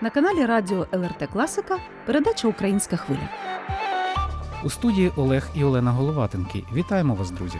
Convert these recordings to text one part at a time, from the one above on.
На каналі Радіо ЛРТ Класика передача Українська хвиля. У студії Олег і Олена Головатенки. Вітаємо вас, друзі!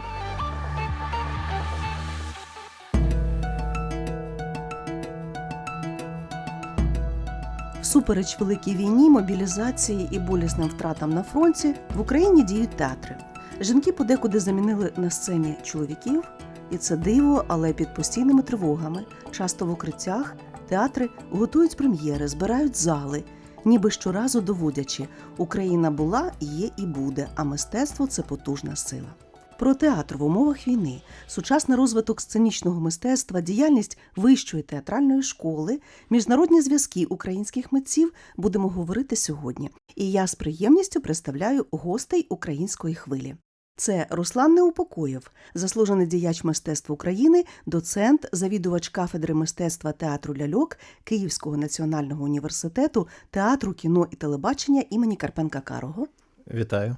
Всупереч великій війні, мобілізації і болісним втратам на фронті в Україні діють театри. Жінки подекуди замінили на сцені чоловіків, і це диво, але під постійними тривогами, часто в укриттях, театри готують прем'єри, збирають зали, ніби щоразу доводячи, Україна була, є і буде, а мистецтво це потужна сила. Про театр в умовах війни, сучасний розвиток сценічного мистецтва, діяльність вищої театральної школи, міжнародні зв'язки українських митців будемо говорити сьогодні. І я з приємністю представляю гостей української хвилі. Це Руслан Неупокоєв, заслужений діяч мистецтв України, доцент, завідувач кафедри мистецтва театру ляльок Київського національного університету театру кіно і телебачення імені Карпенка Карого. Вітаю.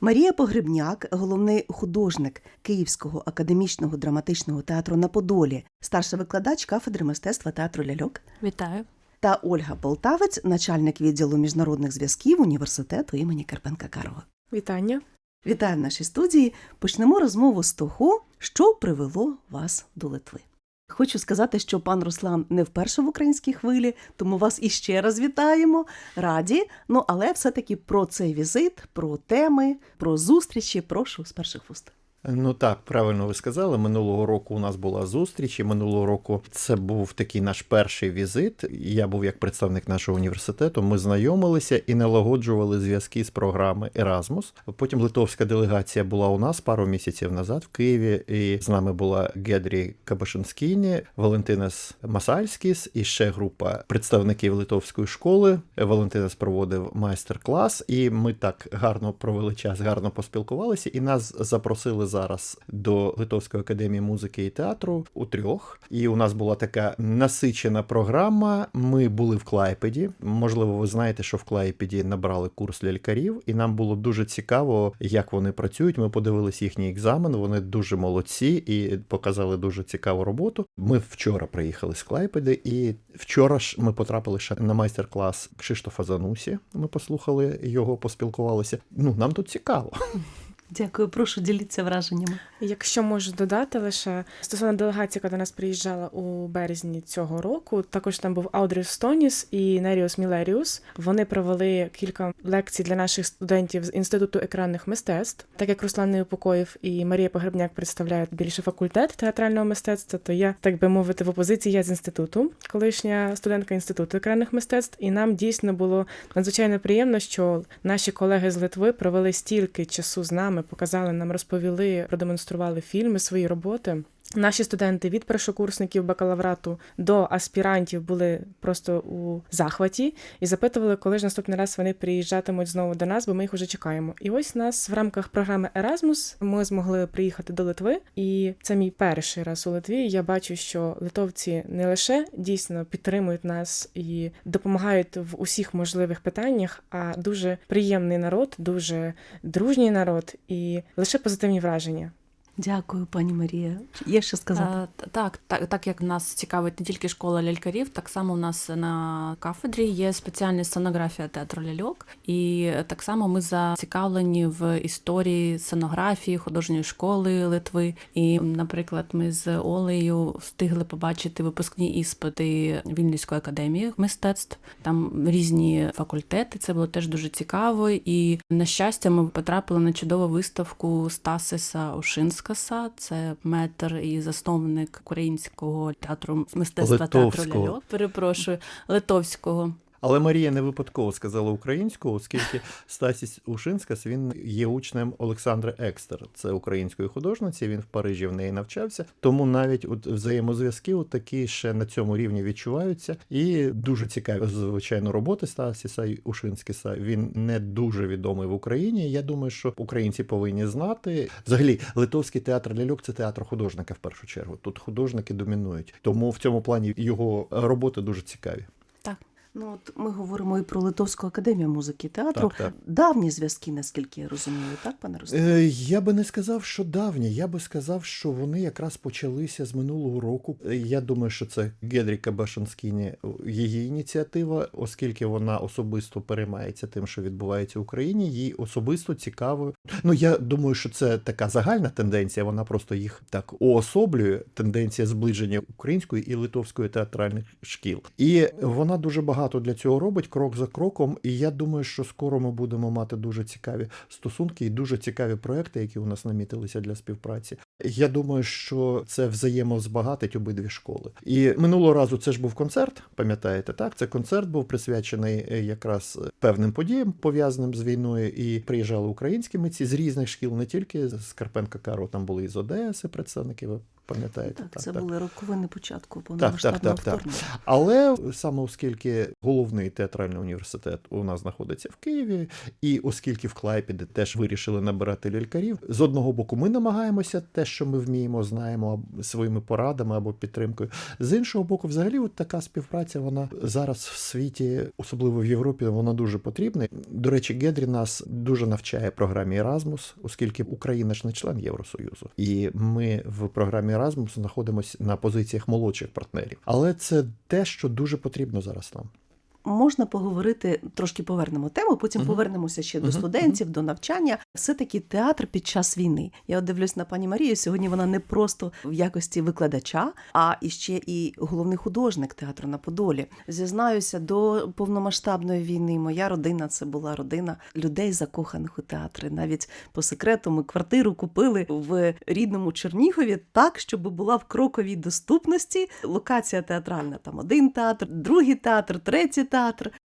Марія Погребняк, головний художник Київського академічного драматичного театру на Подолі, старша викладач кафедри мистецтва театру ляльок. Вітаю. Та Ольга Полтавець, начальник відділу міжнародних зв'язків університету імені Карпенка Карого. Вітання. Вітаю в нашій студії. Почнемо розмову з того, що привело вас до Литви. Хочу сказати, що пан Руслан не вперше в українській хвилі, тому вас іще раз вітаємо. Раді. Ну але все-таки про цей візит, про теми, про зустрічі. Прошу з перших вуст. Ну так, правильно ви сказали. Минулого року у нас була зустріч, і минулого року це був такий наш перший візит. Я був як представник нашого університету. Ми знайомилися і налагоджували зв'язки з програми Erasmus. Потім литовська делегація була у нас пару місяців назад в Києві. І з нами була Гедрі Кабашинскіні, Валентинас Масальськіс і ще група представників литовської школи. Валентинас проводив майстер-клас, і ми так гарно провели час, гарно поспілкувалися, і нас запросили зараз до Литовської академії музики і театру у трьох. І у нас була така насичена програма. Ми були в Клайпеді. Можливо, ви знаєте, що в Клайпеді набрали курс лялькарів, і нам було дуже цікаво, як вони працюють. Ми подивилися їхній екзамен. Вони дуже молодці і показали дуже цікаву роботу. Ми вчора приїхали з Клайпеди, і вчора ж ми потрапили ще на майстер-клас Кшиштофа Занусі. Ми послухали його, поспілкувалися. Ну нам тут цікаво. Дякую, прошу діліться враженнями. Якщо можу додати лише стосовно делегації, яка до нас приїжджала у березні цього року, також там був Аудріс Стоніс і Неріус Мілеріус. Вони провели кілька лекцій для наших студентів з інституту екранних мистецтв. Так як Руслан Неупокоїв і Марія Погребняк представляють більше факультет театрального мистецтва, то я, так би мовити, в опозиції я з інституту, колишня студентка інституту екранних мистецтв, і нам дійсно було надзвичайно приємно, що наші колеги з Литви провели стільки часу з нами, показали нам, розповіли, продемонстрували фільми, свої роботи. Наші студенти від першокурсників бакалаврату до аспірантів були просто у захваті і запитували, коли ж наступний раз вони приїжджатимуть знову до нас, бо ми їх уже чекаємо. І ось нас в рамках програми Erasmus ми змогли приїхати до Литви, і це мій перший раз у Литві. Я бачу, що литовці не лише дійсно підтримують нас і допомагають в усіх можливих питаннях, а дуже приємний народ, дуже дружній народ і лише позитивні враження. Дякую, пані Марія. Є що сказати? Е, т- Так, так, так як нас цікавить не тільки школа лялькарів, так само у нас на кафедрі є спеціальна сценографія театру ляльок, і так само ми зацікавлені в історії сценографії художньої школи Литви. І, наприклад, ми з Олею встигли побачити випускні іспити Вільнюської академії мистецтв. Там різні факультети. Це було теж дуже цікаво. І на щастя, ми потрапили на чудову виставку Стасиса Ошинскаса. Це метр і засновник українського театру мистецтва театру Литовського. ляльок. Перепрошую, литовського. Але Марія не випадково сказала українську, оскільки Стасіс Ушинскас він є учнем Олександри Екстер. Це української художниці. Він в Парижі в неї навчався. Тому навіть от взаємозв'язки от такі ще на цьому рівні відчуваються. І дуже цікаві, звичайно, роботи Стасіса Ушинскіса. Він не дуже відомий в Україні. Я думаю, що українці повинні знати. Взагалі, литовський театр ляльок це театр художника в першу чергу. Тут художники домінують. Тому в цьому плані його роботи дуже цікаві. Ну от ми говоримо і про Литовську академію музики і театру. Так, так. Давні зв'язки, наскільки я розумію, так, пане Рустем? Е, я би не сказав, що давні. Я би сказав, що вони якраз почалися з минулого року. Е, Я думаю, що це Гедріка Башанскіні її ініціатива, оскільки вона особисто переймається тим, що відбувається в Україні. Їй особисто цікаво. Ну я думаю, що це така загальна тенденція. Вона просто їх так уособлює. Тенденція зближення української і литовської театральних шкіл. І вона дуже багато для цього робить крок за кроком. І я думаю, що скоро ми будемо мати дуже цікаві стосунки і дуже цікаві проекти, які у нас намітилися для співпраці. Я думаю, що це взаємозбагатить обидві школи. І минулого разу це ж був концерт, пам'ятаєте, так? Це концерт був присвячений е, якраз певним подіям, пов'язаним з війною, і приїжджали українські митці з різних шкіл, не тільки з Карпенка Каро, там були і з Одеси представники. Пам'ятаєте? Так, це були роковини початку так, повномасштабного так, так. вторгнення. Але саме оскільки головний театральний університет у нас знаходиться в Києві, і оскільки в Клайпіді теж вирішили набирати лялькарів, з одного боку, ми намагаємося те, що ми вміємо, знаємо своїми порадами або підтримкою. З іншого боку, взагалі, от така співпраця, вона зараз в світі, особливо в Європі, вона дуже потрібна. До речі, Гедрі нас дуже навчає програмі Erasmus, оскільки Україна ж не член Євросоюзу, і ми в програмі Erasmus знаходимося на позиціях молодших партнерів. Але це те, що дуже потрібно зараз нам. Можна поговорити, трошки повернемо тему, потім Мгм. повернемося ще до Мгм, студентів, до навчання. Все-таки театр під час війни. Я от дивлюсь на пані Марію. Сьогодні вона не просто в якості викладача, а іще і головний художник театру на Подолі. Зізнаюся, до повномасштабної війни моя родина це була родина людей, закоханих у театри. Навіть по секрету ми квартиру купили в рідному Чернігові так, щоб була в кроковій доступності. Локація театральна там один театр, другий театр, третій театр.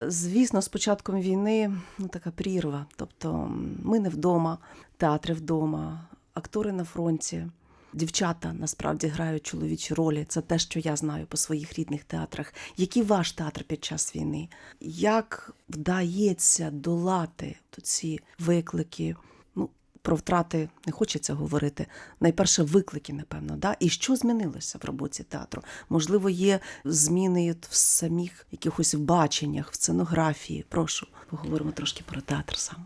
Звісно, з початком війни ну така прірва. Тобто ми не вдома, театри вдома, актори на фронті. Дівчата насправді грають чоловічі ролі. Це те, що я знаю по своїх рідних театрах. Який ваш театр під час війни? Як вдається долати ці виклики? Про втрати не хочеться говорити. Найперше, виклики, напевно, да? і що змінилося в роботі театру? Можливо, є зміни в самих якихось баченнях, в сценографії. Прошу, поговоримо трошки про театр сам.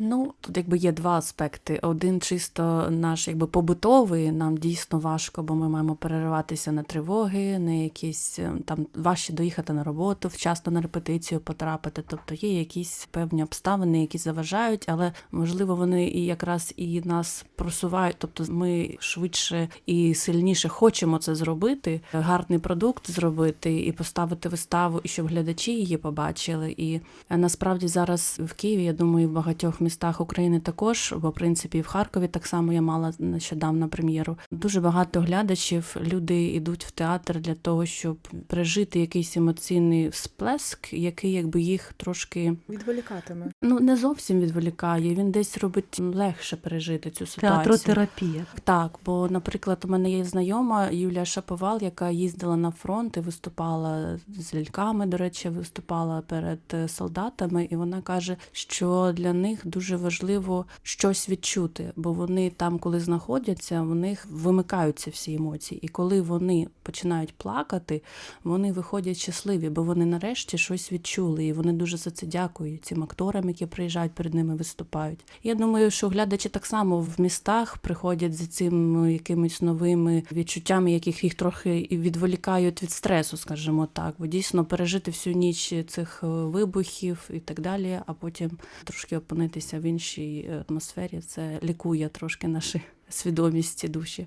Ну, тут якби є два аспекти. Один чисто наш якби побутовий, нам дійсно важко, бо ми маємо перериватися на тривоги, на якісь е, там важче доїхати на роботу, вчасно на репетицію потрапити. Тобто є якісь певні обставини, які заважають, але можливо вони і якраз і нас просувають. Тобто ми швидше і сильніше хочемо це зробити, гарний продукт зробити і поставити виставу, і щоб глядачі її побачили. І е, насправді зараз в Києві, я думаю, в багатьох містах України також, бо в принципі в Харкові так само я мала нещодавно прем'єру. Дуже багато глядачів, люди йдуть в театр для того, щоб пережити якийсь емоційний всплеск, який якби їх трошки Відволікатиме. ну не зовсім відволікає. Він десь робить легше пережити цю ситуацію. Театротерапія. Так, бо, наприклад, у мене є знайома Юлія Шаповал, яка їздила на фронт і виступала з ляльками, до речі, виступала перед е, солдатами, і вона каже, що для них дуже важливо щось відчути, бо вони там, коли знаходяться, в них вимикаються всі емоції. І коли вони починають плакати, вони виходять щасливі, бо вони нарешті щось відчули, і вони дуже за це дякують цим акторам, які приїжджають перед ними, виступають. Я думаю, що глядачі так само в містах приходять з цими якимись новими відчуттями, яких їх трохи і відволікають від стресу, скажімо так, бо дійсно пережити всю ніч цих е, вибухів і так далі, а потім трошки опинитися в іншій е, атмосфері. Це лікує трошки наші свідомість і душі.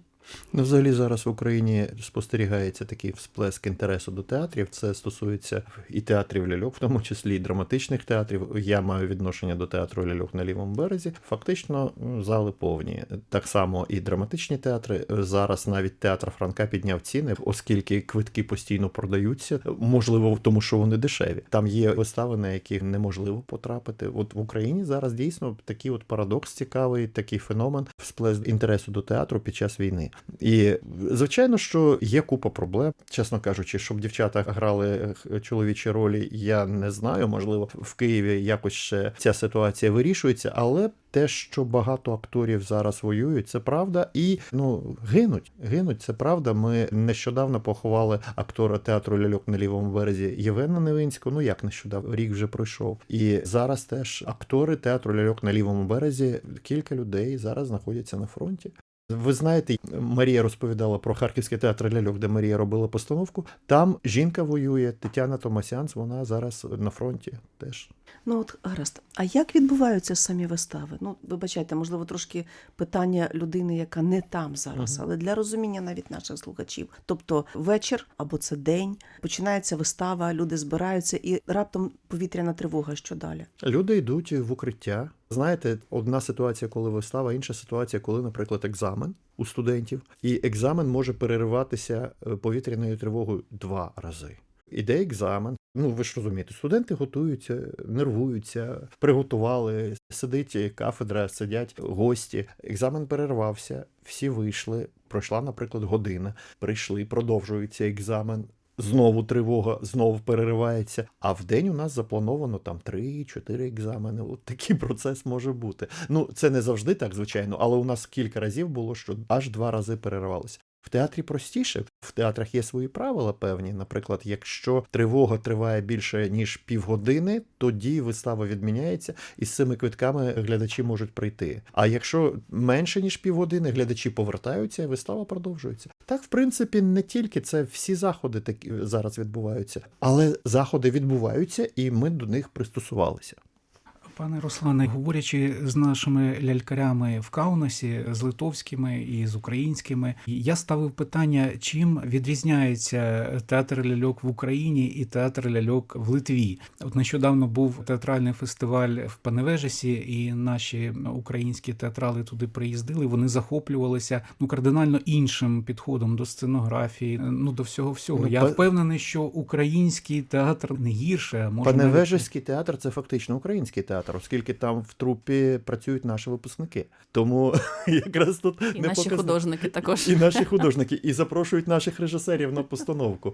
Ну, взагалі зараз в Україні спостерігається такий всплеск інтересу до театрів. Це стосується і театрів ляльок, в тому числі і драматичних театрів. Я маю відношення до театру ляльок на лівому березі. Фактично зали повні. Так само і драматичні театри. Зараз навіть театр Франка підняв ціни, оскільки квитки постійно продаються. Можливо, тому що вони дешеві. Там є вистави, на які неможливо потрапити. От в Україні зараз дійсно такий от парадокс цікавий, такий феномен всплеск інтересу до театру під час війни. І звичайно, що є купа проблем. Чесно кажучи, щоб дівчата грали чоловічі ролі, я не знаю. Можливо, в Києві якось ще ця ситуація вирішується, але те, що багато акторів зараз воюють, це правда, і ну гинуть. Гинуть, це правда. Ми нещодавно поховали актора театру ляльок на лівому березі Євгена Невинського. Ну як нещодавно, рік вже пройшов. І зараз теж актори театру ляльок на лівому березі. Кілька людей зараз знаходяться на фронті. Ви знаєте, Марія розповідала про Харківський театр ляльок, де Марія робила постановку. Там жінка воює, Тетяна Томасянц, вона зараз на фронті теж. Ну от гаразд. А як відбуваються самі вистави? Ну, вибачайте, можливо, трошки питання людини, яка не там зараз, Мгм. але для розуміння навіть наших слухачів. Тобто вечір або це день, починається вистава, люди збираються, і раптом повітряна тривога. Що далі? Люди йдуть в укриття. Знаєте, одна ситуація, коли вистава, інша ситуація, коли, наприклад, екзамен у студентів, і екзамен може перериватися е, повітряною тривогою два рази. Іде екзамен. Ну ви ж розумієте, студенти готуються, нервуються, приготували, сидить кафедра, сидять гості. Екзамен перервався, всі вийшли. Пройшла, наприклад, година. Прийшли, продовжується екзамен. Знову тривога, знову переривається. А в день у нас заплановано там 3-4 екзамени. От такий процес може бути. Ну, це не завжди так, звичайно, але у нас кілька разів було, що аж два рази переривалося. В театрі простіше. В театрах є свої правила певні. Наприклад, якщо тривога триває більше ніж півгодини, тоді вистава відміняється, і з цими квитками глядачі можуть прийти. А якщо менше ніж півгодини, глядачі повертаються, і вистава продовжується. Так, в принципі, не тільки це всі заходи такі зараз відбуваються, але заходи відбуваються, і ми до них пристосувалися. Пане Руслане, говорячи з нашими лялькарями в Каунасі, з литовськими і з українськими, я ставив питання, чим відрізняється театр ляльок в Україні і театр ляльок в Литві. От нещодавно був театральний фестиваль в Паневежесі, і наші українські театрали туди приїздили. Вони захоплювалися ну кардинально іншим підходом до сценографії, ну до всього всього. Ну, Я впевнений, що український театр не гірше, а може навіть- Паневежеський театр це фактично український театр, оскільки там в трупі працюють наші випускники. Тому якраз тут І не наші показно- художники також. І наші художники, і запрошують наших режисерів на постановку.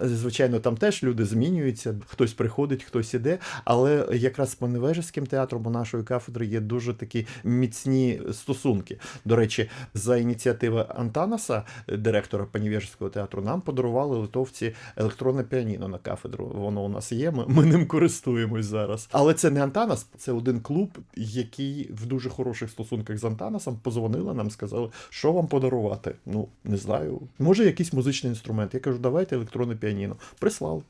Звичайно, там теж люди змінюються, хтось приходить, хтось іде. Але якраз з Паневежеським театром у нашої кафедри є дуже такі міцні стосунки. До речі, за ініціативи Антанаса, директора Паневежеського театру, нам подарували литовці електронне піаніно на кафедру. Воно у нас є. Ми, ми ним користуємось зараз. Але це не Антанас, це один клуб, який в дуже хороших стосунках з Антанасом позвонили нам, сказали, що вам подарувати. Ну, не знаю. Може, якийсь музичний інструмент. Я кажу, давайте електронне піаніно. Прислали.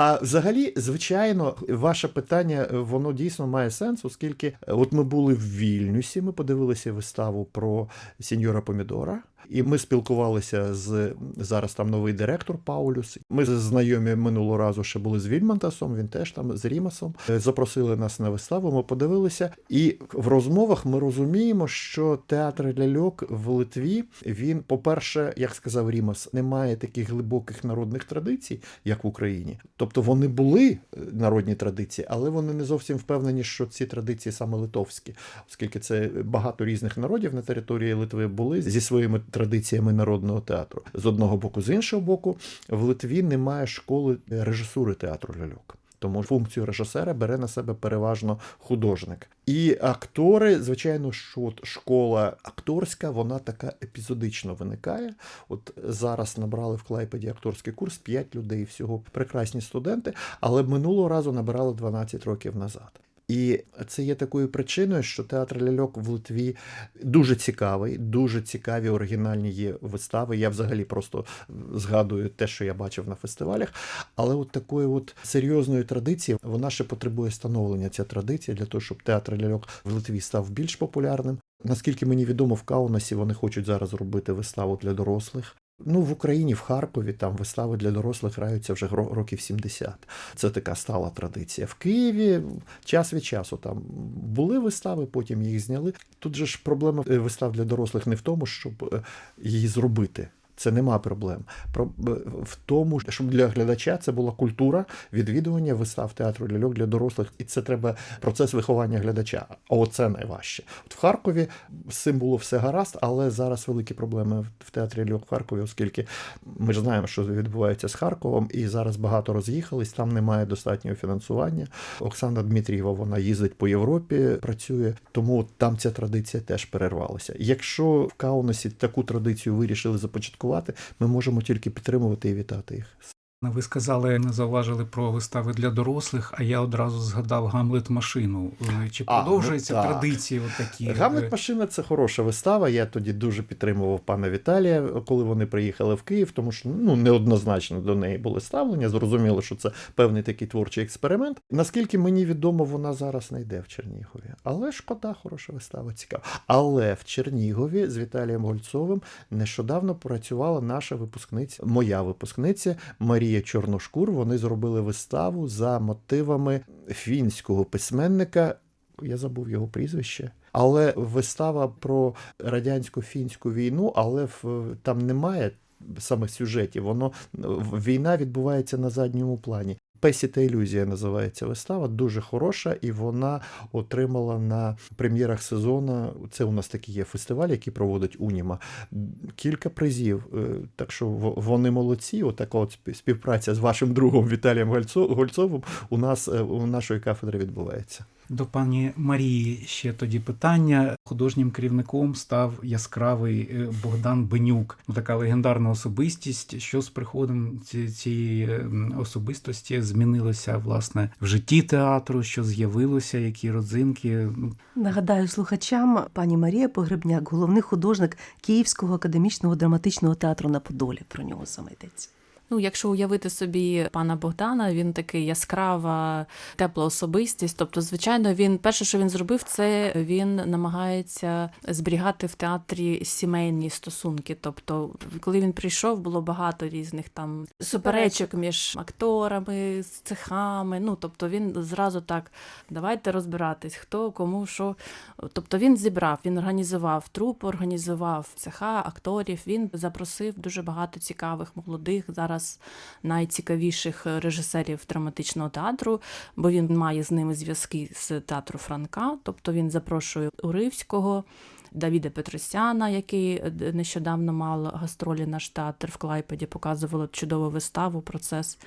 А взагалі, звичайно, ваше питання е, воно дійсно має сенс, оскільки е, от ми були в Вільнюсі, ми подивилися виставу про сеньора Помідора. І ми спілкувалися з зараз там новий директор Паулюс. Ми знайомі минулого разу ще були з Вільмантасом, він теж там з Рімасом. Е, Запросили нас на виставу. Ми подивилися. І в розмовах ми розуміємо, що театр ляльок в Литві він, по-перше, як сказав Рімас, не має таких глибоких народних традицій, як в Україні. Тобто вони були е, народні традиції, але вони не зовсім впевнені, що ці традиції саме литовські, оскільки це багато різних народів на території Литви були зі своїми традиціями народного театру. З одного боку, з іншого боку, в Литві немає школи режисури театру ляльок. Тому функцію режисера бере на себе переважно художник. І актори, звичайно, що от школа акторська, вона така епізодично виникає. От зараз набрали в Клайпеді акторський курс 5 людей всього прекрасні студенти, але минулого разу набирали 12 років назад. І це є такою причиною, що театр ляльок в Литві дуже цікавий, дуже цікаві оригінальні є вистави. Я взагалі просто згадую те, що я бачив на фестивалях. Але от такої от серйозної традиції вона ще потребує становлення ця традиція для того, щоб театр ляльок в Литві став більш популярним. Наскільки мені відомо, в Каунасі вони хочуть зараз робити виставу для дорослих. Ну, в Україні, в Харкові, там вистави для дорослих граються вже років 70. Це така стала традиція. В Києві час від часу там були вистави, потім їх зняли. Тут же ж проблема е, вистав для дорослих не в тому, щоб е, її зробити. Це нема проблем. Про в тому, щоб для глядача це була культура відвідування вистав театру ляльок для дорослих, і це треба процес виховання глядача. А оце найважче. От в Харкові з цим було все гаразд, але зараз великі проблеми в театрі ляльок в Харкові, оскільки ми ж знаємо, що відбувається з Харковом, і зараз багато роз'їхались. Там немає достатнього фінансування. Оксана Дмитрієва вона їздить по Європі, працює, тому там ця традиція теж перервалася. Якщо в Каунасі таку традицію вирішили започаткувати, ми можемо тільки підтримувати і вітати їх. Ви сказали, не зауважили про вистави для дорослих, а я одразу згадав Гамлет машину. Е, Чи А, ну продовжуються так. традиції? Отакі? Гамлет машина це хороша вистава. Я тоді дуже підтримував пана Віталія, коли вони приїхали в Київ, тому що ну неоднозначно до неї були ставлення. Зрозуміло, що це певний такий творчий експеримент. Наскільки мені відомо, вона зараз не йде в Чернігові. Але шкода, хороша вистава, цікава. Але в Чернігові з Віталієм Гольцовим нещодавно працювала наша випускниця, моя випускниця Марія Чорношкур. Вони зробили виставу за мотивами фінського письменника. Я забув його прізвище. Але вистава про радянсько-фінську війну, але в, там немає саме сюжетів. Воно війна відбувається на задньому плані. Песі та ілюзія називається вистава, дуже хороша, і вона отримала на прем'єрах сезону. Це у нас такий є фестиваль, який проводить Уніма. Кілька призів. Е, Так що вони молодці. Отака от співпраця з вашим другом Віталієм Гольцо- Гольцовим у нас е, у нашої кафедри відбувається. До пані Марії ще тоді питання. Художнім керівником став яскравий е, Богдан Бенюк. Ну, Така легендарна особистість. Що з приходом цієї е, особистості змінилося власне в житті театру, що з'явилося, які родзинки. Ну, Нагадаю слухачам, пані Марія Погребняк, головний художник Київського академічного драматичного театру на Подолі. Про нього саме йдеться. Ну, якщо уявити собі пана Богдана, він такий яскрава, тепла особистість. Тобто, звичайно, він перше, що він зробив, це він намагається зберігати в театрі сімейні стосунки. Тобто, коли він прийшов, було багато різних там суперечок між акторами, з цехами. Ну тобто, він зразу так давайте розбиратись, хто кому що. Тобто він зібрав, він організував труп, організував цеха, акторів. Він запросив дуже багато цікавих молодих зараз найцікавіших режисерів драматичного театру, бо він має з ними зв'язки з театру Франка. Тобто він запрошує Уривського. Давіда Петросяна, який е, нещодавно мав гастролі наш театр в Клайпеді, показували чудову виставу, процес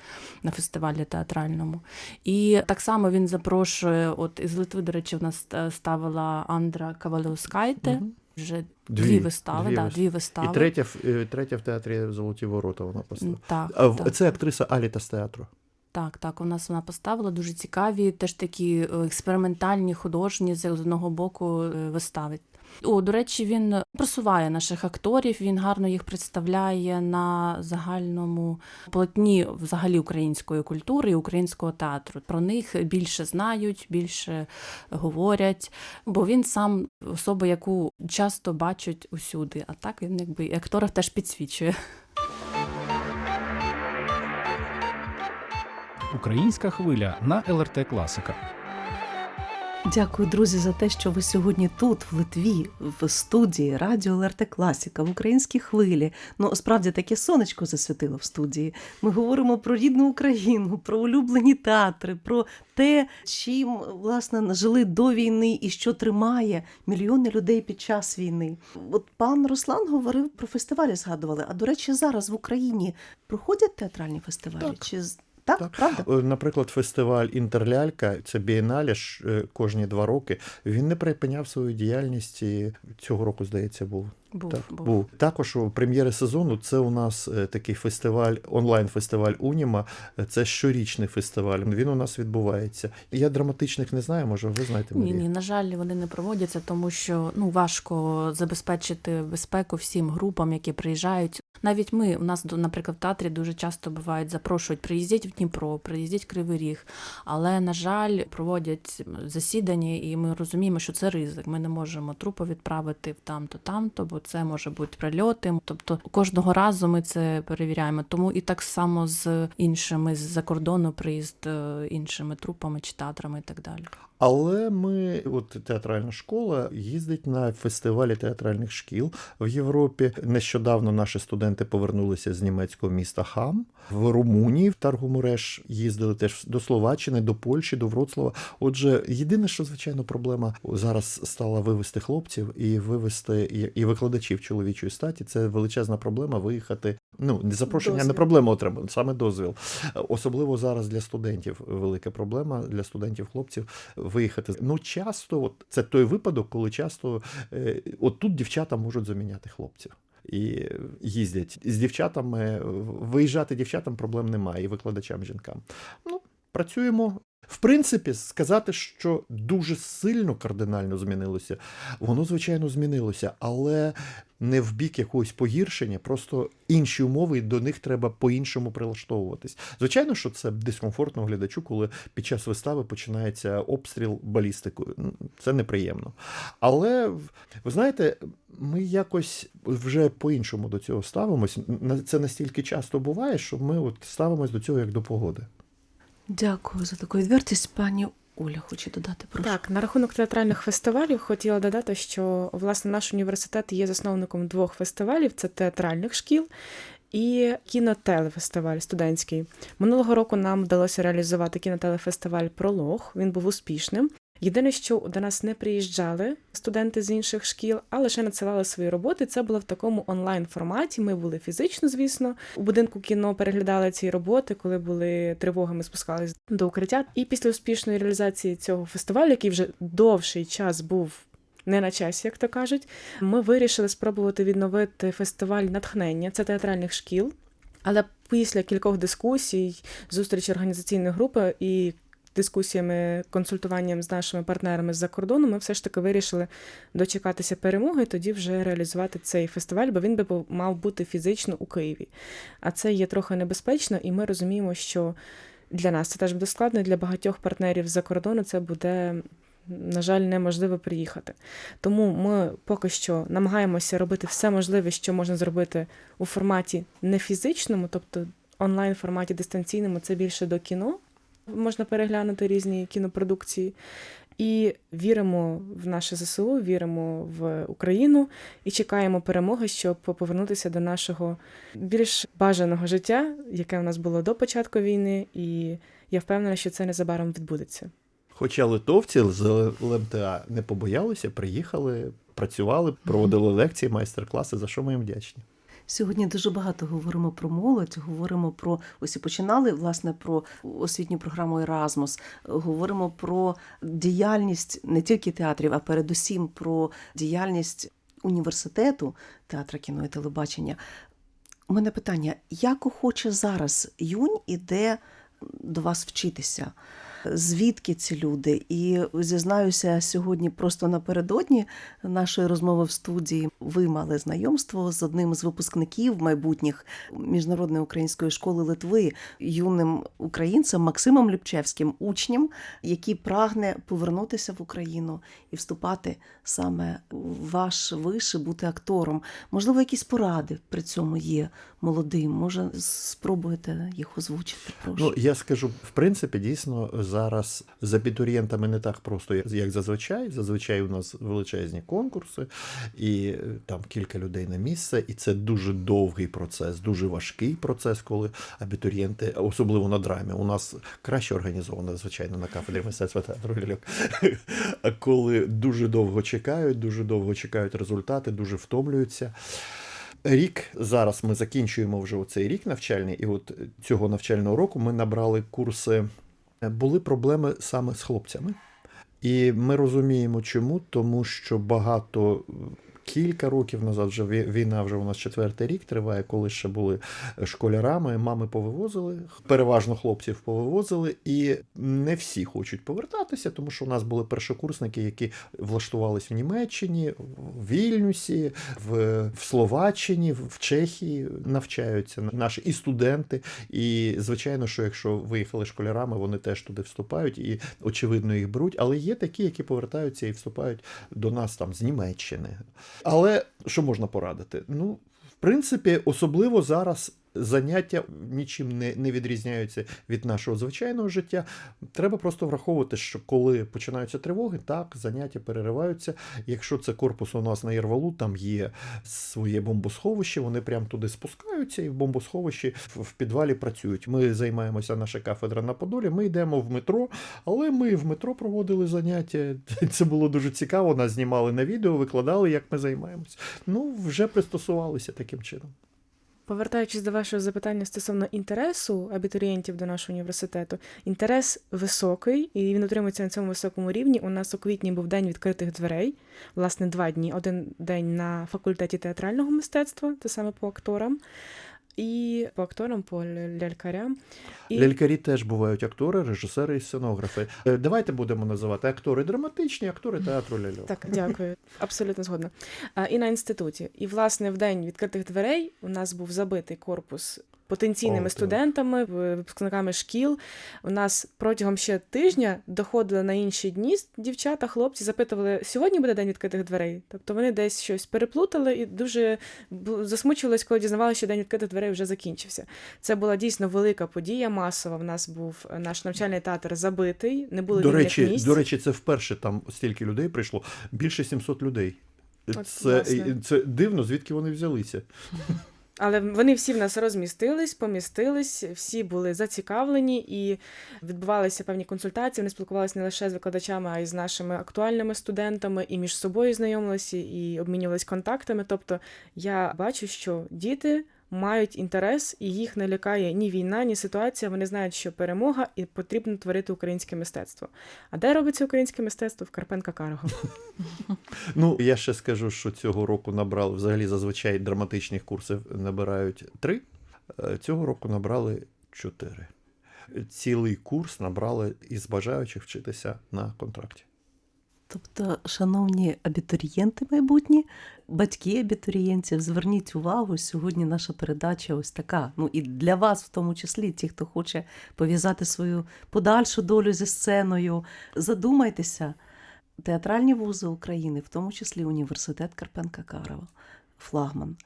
на фестивалі театральному. І так само він запрошує, от із Литви, до речі, в нас е, ставила Андра Кавалеускайте. Мгм. Вже Дві. дві, вистави, Дві да, дві вистави. І третя, е, третя в театрі Золоті ворота вона поставила. Так, А так. Це актриса Аліта з театру. Так, так, у нас вона поставила дуже цікаві, теж такі е, експериментальні художні з одного боку е, вистави. О, до речі, він просуває наших акторів, він гарно їх представляє на загальному полотні взагалі української культури і українського театру. Про них більше знають, більше говорять, бо він сам особа, яку часто бачать усюди. А так він якби і акторів теж підсвічує. Українська хвиля на ЛРТ Класика. Дякую, друзі, за те, що ви сьогодні тут, в Литві, в студії Радіо ЛРТ Класіка в українській хвилі. Ну, справді таке сонечко засвітило в студії. Ми говоримо про рідну Україну, про улюблені театри, про те, чим власне жили до війни і що тримає мільйони людей під час війни. От пан Руслан говорив про фестивалі, згадували. А до речі, зараз в Україні проходять театральні фестивалі? Так. Чи так, Так. правда? Е, Наприклад, фестиваль Інтерлялька, це бієнале е, кожні два роки. Він не припиняв свою діяльність і цього року, здається, був. Був, Так, був. був. Також прем'єри сезону це у нас е, такий фестиваль, онлайн-фестиваль Уніма. Е, Це щорічний фестиваль. Він у нас відбувається. Я драматичних не знаю, може, ви знаєте Ні, Марія? ні, на жаль, вони не проводяться, тому що ну важко забезпечити безпеку всім групам, які приїжджають. Навіть ми у нас, наприклад, в театрі дуже часто бувають, запрошують, приїздіть в Дніпро, приїздіть в Кривий Ріг. Але на жаль, проводять засідання, і ми розуміємо, що це ризик. Ми не можемо трупу відправити в там-то, там-то, бо це може бути прильоти. Тобто кожного разу ми це перевіряємо. Тому і так само з іншими з-за кордону приїзд е, іншими трупами чи театрами і так далі. Але ми, от театральна школа, їздить на фестивалі театральних шкіл в Європі. Нещодавно наші студенти повернулися з німецького міста Хам. В Румунії в Таргумуреш їздили теж до Словаччини, до Польщі, до Вроцлава. Отже, єдине, що звичайно проблема зараз стала вивести хлопців і вивести і, викладачів чоловічої статі. Це величезна проблема виїхати. Ну запрошення, не проблема отримати, саме дозвіл. Особливо зараз для студентів велика проблема для студентів, хлопців виїхати. Ну часто, от це той випадок, коли часто е, от тут дівчата можуть заміняти хлопців. І їздять з дівчатами. Виїжджати дівчатам проблем немає, і викладачам жінкам. Ну, працюємо. В принципі, сказати, що дуже сильно кардинально змінилося, воно, звичайно, змінилося, але не в бік якогось погіршення, просто інші умови, до них треба по-іншому прилаштовуватись. Звичайно, що це дискомфортно глядачу, коли під час вистави починається обстріл балістикою. Це неприємно. Але ви знаєте, ми якось вже по-іншому до цього ставимось. Це настільки часто буває, що ми от ставимось до цього як до погоди. Дякую за таку відвертість. Пані Оля хоче додати прошу. Так, на рахунок театральних фестивалів хотіла додати, що власне наш університет є засновником двох фестивалів: це театральних шкіл і кінотелефестиваль студентський. Минулого року нам вдалося реалізувати кінотелефестиваль Пролог. Він був успішним. Єдине, що до нас не приїжджали студенти з інших шкіл, а лише надсилали свої роботи. Це було в такому онлайн форматі. Ми були фізично, звісно. У будинку кіно переглядали ці роботи, коли були тривоги, ми спускались до укриття. І після успішної реалізації цього фестивалю, який вже довший час був не на часі, як то кажуть, ми вирішили спробувати відновити фестиваль натхнення. Це театральних шкіл. Але після кількох дискусій, зустрічі організаційної групи і дискусіями, консультуванням з нашими партнерами з-за кордону, ми все ж таки вирішили дочекатися перемоги, і тоді вже реалізувати цей фестиваль, бо він би мав бути фізично у Києві. А це є трохи небезпечно, і ми розуміємо, що для нас це теж буде складно, і для багатьох партнерів з-за кордону це буде. На жаль, неможливо приїхати. Тому ми поки що намагаємося робити все можливе, що можна зробити у форматі не фізичному, тобто онлайн форматі дистанційному, це більше до кіно. Можна переглянути різні кінопродукції. І віримо в наше ЗСУ, віримо в Україну і чекаємо перемоги, щоб повернутися до нашого більш бажаного життя, яке у нас було до початку війни, і я впевнена, що це незабаром відбудеться. Хоча литовці з ЛМТА не побоялися, приїхали, працювали, проводили лекції, майстер-класи, за що ми їм вдячні. Сьогодні дуже багато говоримо про молодь, говоримо про ось і починали власне про освітню програму Еразмус. Говоримо про діяльність не тільки театрів, а передусім про діяльність університету театра кіно і телебачення. У мене питання: як охоче зараз юнь іде до вас вчитися? Звідки ці люди? І зізнаюся, сьогодні просто напередодні нашої розмови в студії ви мали знайомство з одним з випускників майбутніх міжнародної української школи Литви, юним українцем Максимом Ліпчевським, учнем, який прагне повернутися в Україну і вступати саме в ваш виш бути актором. Можливо, якісь поради при цьому є молодим. Може, спробуєте їх озвучити? Прошу. Ну, я скажу, в принципі, дійсно зараз з абітурієнтами не так просто, як- зазвичай. Зазвичай у нас величезні конкурси, і е, там кілька людей на місце, і це дуже довгий процес, дуже важкий процес, коли абітурієнти, особливо на драмі, у нас краще організовано, звичайно, на кафедрі мистецтва театру ляльок. А коли дуже довго чекають, дуже довго чекають результати, дуже втомлюються. Рік зараз ми закінчуємо вже оцей рік навчальний, і от цього навчального року ми набрали курси. Були проблеми саме з хлопцями. І ми розуміємо, чому, тому що багато. Кілька років назад вже війна вже у нас четвертий рік триває, коли ще були школярами. Мами повивозили, переважно хлопців повивозили, і не всі хочуть повертатися, тому що у нас були першокурсники, які влаштувались в Німеччині, в Вільнюсі, в, в Словаччині, в Чехії навчаються наші і студенти. І звичайно, що якщо виїхали школярами, вони теж туди вступають і очевидно їх беруть. Але є такі, які повертаються і вступають до нас там з Німеччини. Але що можна порадити? Ну, в принципі, особливо зараз заняття нічим не, не відрізняються від нашого звичайного життя. Треба просто враховувати, що коли починаються тривоги, так, заняття перериваються. Якщо це корпус у нас на Єрвалу, там є своє бомбосховище, вони прямо туди спускаються і в бомбосховищі в, підвалі працюють. Ми займаємося, наша кафедра на Подолі, ми йдемо в метро, але ми в метро проводили заняття. Це було дуже цікаво. Нас знімали на відео, викладали, як ми займаємося. Ну, вже пристосувалися таким чином. Повертаючись до вашого запитання стосовно інтересу абітурієнтів до нашого університету, інтерес високий, і він утримується на цьому високому рівні. У нас у квітні був день відкритих дверей, власне, два дні. Один день на факультеті театрального мистецтва, те саме по акторам, і по акторам, по лялькарям. І... Лялькарі теж бувають актори, режисери і сценографи. Е, Давайте будемо називати актори драматичні, актори театру ляльок. Так, дякую, абсолютно згодна. І на інституті. І, власне, в день відкритих дверей у нас був забитий корпус потенційними О, студентами, випускниками шкіл. У нас протягом ще тижня доходили на інші дні дівчата, хлопці, запитували, сьогодні буде день відкритих дверей. Тобто вони десь щось переплутали і дуже засмучувались, коли дізнавалися, що день відкритих дверей вже закінчився. Це була дійсно велика подія, масова. В нас був е, наш навчальний театр забитий, не було До речі, місць. до речі, це вперше там стільки людей прийшло, більше 700 людей. От, Це, це дивно, звідки вони взялися. Але вони всі в нас розмістились, помістились, всі були зацікавлені і відбувалися певні консультації. Вони спілкувалися не лише з викладачами, а й з нашими актуальними студентами, і між собою знайомилися і обмінювалися контактами. Тобто я бачу, що діти мають інтерес, і їх не лякає ні війна, ні ситуація. Вони знають, що перемога і потрібно творити українське мистецтво. А де робиться українське мистецтво? В Карпенка Карго. Ну, я ще скажу, що цього року набрали взагалі зазвичай драматичних курсів набирають три. Е, Цього року набрали чотири. Цілий курс набрали із бажаючих вчитися на контракті. Тобто, шановні абітурієнти майбутні, батьки абітурієнтів, зверніть увагу, сьогодні наша передача ось така. Ну і для вас, в тому числі, ті, хто хоче пов'язати свою подальшу долю зі сценою. Задумайтеся, театральні вузи України, в тому числі університет Карпенка Карова, флагман.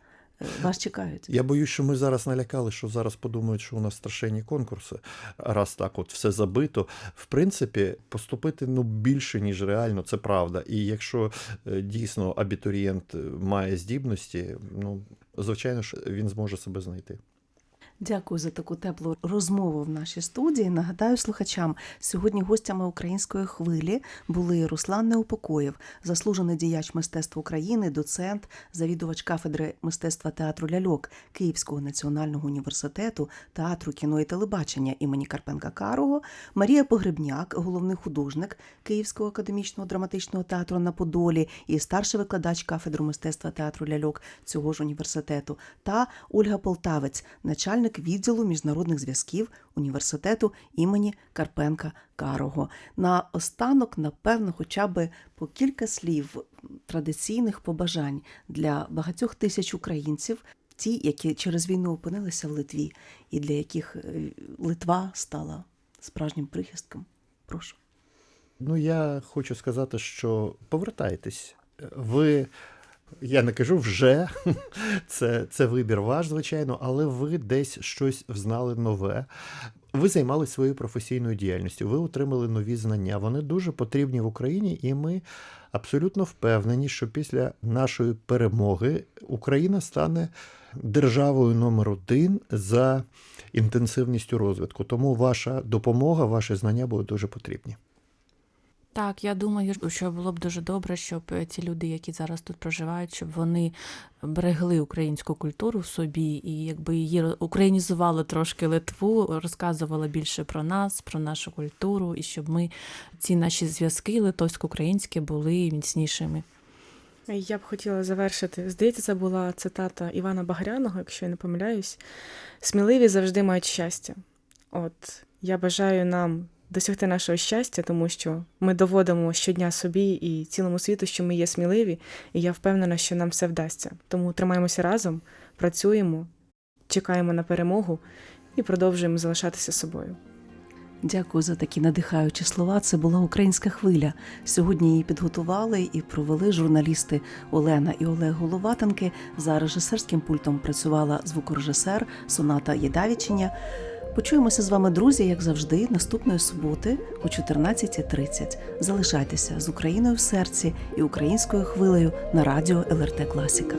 Вас чекають. Я боюсь, що ми зараз налякали, що зараз подумають, що у нас страшенні конкурси. Раз так, от все забито. В принципі, поступити ну більше, ніж реально, це правда. І якщо е, дійсно абітурієнт має здібності, ну звичайно ж він зможе себе знайти. Дякую за таку теплу розмову в нашій студії. Нагадаю слухачам, сьогодні гостями української хвилі були Руслан Неупокоєв, заслужений діяч мистецтв України, доцент, завідувач кафедри мистецтва театру ляльок Київського національного університету театру кіно і телебачення імені Карпенка Карого, Марія Погребняк, головний художник Київського академічного драматичного театру на Подолі і старший викладач кафедри мистецтва театру ляльок цього ж університету, та Ольга Полтавець, начальник відділу міжнародних зв'язків університету імені Карпенка Карого. На останок, напевно, хоча б по кілька слів традиційних побажань для багатьох тисяч українців, ті, які через війну опинилися в Литві, і для яких е, Литва стала справжнім прихистком. Прошу. Ну, я хочу сказати, що повертайтесь. Ви, я не кажу вже, це, це вибір ваш, звичайно, але ви десь щось взнали нове. Ви займалися своєю професійною діяльністю, ви отримали нові знання. Вони дуже потрібні в Україні, і ми абсолютно впевнені, що після нашої перемоги Україна стане державою номер один за інтенсивністю розвитку. Тому ваша допомога, ваші знання будуть дуже потрібні. Так, я думаю, що було б дуже добре, щоб е, ті люди, які зараз тут проживають, щоб вони берегли українську культуру в собі і якби її українізували трошки Литву, розказували більше про нас, про нашу культуру, і щоб ми ці наші зв'язки литовсько-українські були міцнішими. Я б хотіла завершити. Здається, це була цитата Івана Багряного, якщо я не помиляюсь. Сміливі завжди мають щастя. От я бажаю нам досягти нашого щастя, тому що ми доводимо щодня собі і цілому світу, що ми є сміливі, і я впевнена, що нам все вдасться. Тому тримаємося разом, працюємо, чекаємо на перемогу і продовжуємо залишатися собою. Дякую за такі надихаючі слова. Це була українська хвиля. Сьогодні її підготували і провели журналісти Олена і Олег Головатенки. За режисерським пультом працювала звукорежисер Соната Єдавічення. Почуємося з вами, друзі, як завжди, наступної суботи о 14.30. Залишайтеся з Україною в серці і українською хвилею на радіо ЛРТ Класіка.